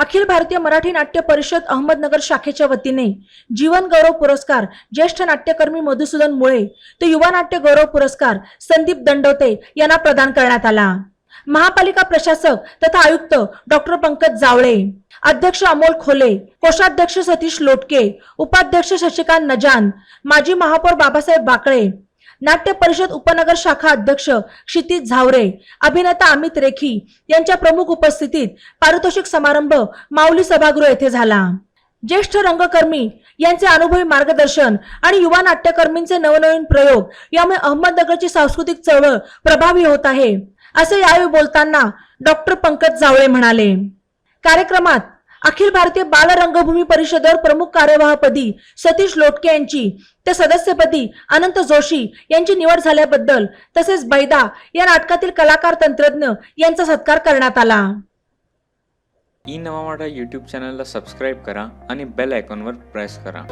अखिल भारतीय मराठी नाट्य परिषद अहमदनगर शाखेच्या वतीने जीवन गौरव पुरस्कार ज्येष्ठ नाट्यकर्मी मधुसूदन मुळे तर युवा नाट्य गौरव पुरस्कार संदीप दंडवते यांना प्रदान करण्यात आला. महापालिका प्रशासक तथा आयुक्त डॉक्टर पंकज जावळे अध्यक्ष अमोल खोले कोषाध्यक्ष सतीश लोटके उपाध्यक्ष शशिकांत नजान माजी महापौर बाबासाहेब बाकळे नाट्य परिषद उपनगर शाखा अध्यक्ष क्षितिज झावरे अभिनेता अमित रेखी यांच्या प्रमुख उपस्थितीत पारितोषिक समारंभ माऊली सभागृह येथे झाला. ज्येष्ठ रंगकर्मी यांचे अनुभवी मार्गदर्शन आणि युवा नाट्यकर्मींचे नवनवीन प्रयोग यामुळे अहमदनगरची सांस्कृतिक चळवळ प्रभावी होत आहे असे यावेळी बोलताना डॉक्टर पंकज जावळे म्हणाले. कार्यक्रमात अखिल भारतीय बाल रंगभूमी परिषदेवर प्रमुख कार्यवाहपदी सतीश लोटके यांची तर सदस्यपदी अनंत जोशी यांची निवड झाल्याबद्दल तसेच बैदा या नाटकातील कलाकार तंत्रज्ञ यांचा सत्कार करण्यात आला. ई नवा मराठा यूट्यूब चॅनलला सबस्क्राईब करा आणि बेल आयकॉनवर प्रेस करा.